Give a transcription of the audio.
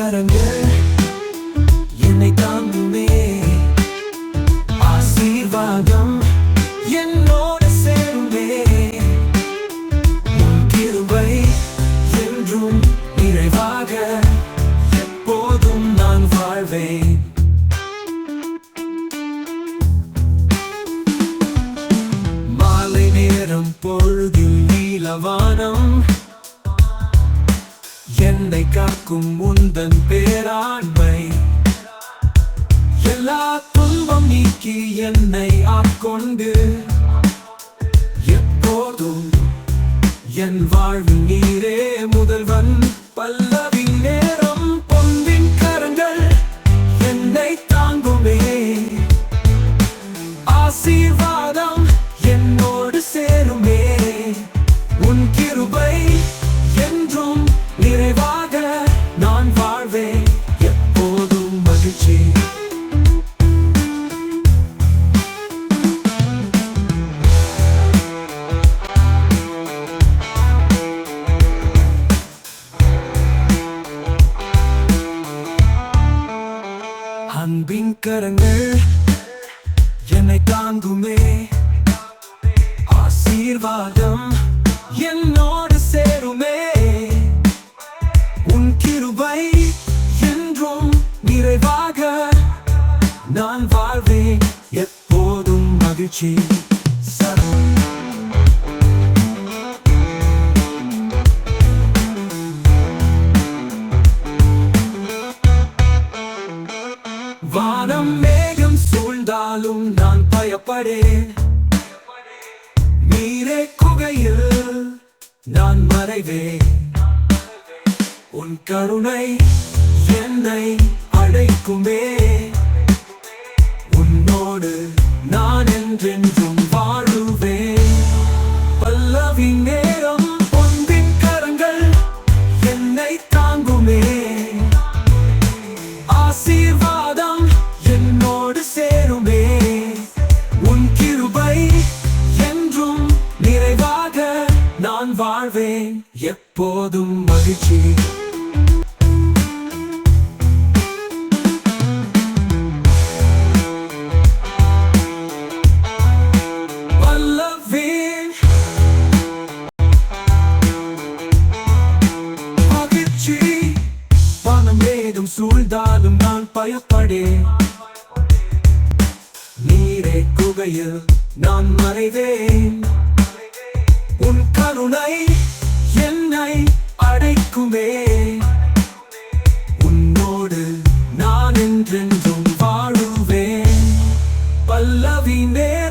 கரங்கள் என்னை தாங்குமே. ஆசீர்வாதம் என்னோட சேருமே. உன் கிருபை என்றும் நிறைவாக எப்போதும் நான் வாழ்வேன். மாலை நேரம் பொழுதில் நீலவானம் என்னை காக்கும் உந்தன் பேராண்மை. எல்லா துன்பம் நீக்கி என்னை ஆட்கொண்டு எப்போதும் என் வாழ்வு நீரே அன்பின் கரங்கள் என்னை தாங்குமே. ஆசீர்வாதம் என்னோடு சேருமே. உன் கிருபை என்றும் நிறைவாக நான் வாழ்வேன். எப்போதும் மகிழ்ச்சி. என்றாலும் நான் பயப்படேன். நீரே குகையில் நான் மறைவேன். உன் கருணை என்னை அழைக்குமே வாழ்வேன் எப்போதும் மகிழ்ச்சி. சூழ்ந்தாலும் நான் பயப்படேன். நீரே குகையில் நான் மறைவேன். கருணை என்னை அடைக்குமே. உன்னோடு நான் என்றென்றும் வாழுவேன். பல்லவி நேரம்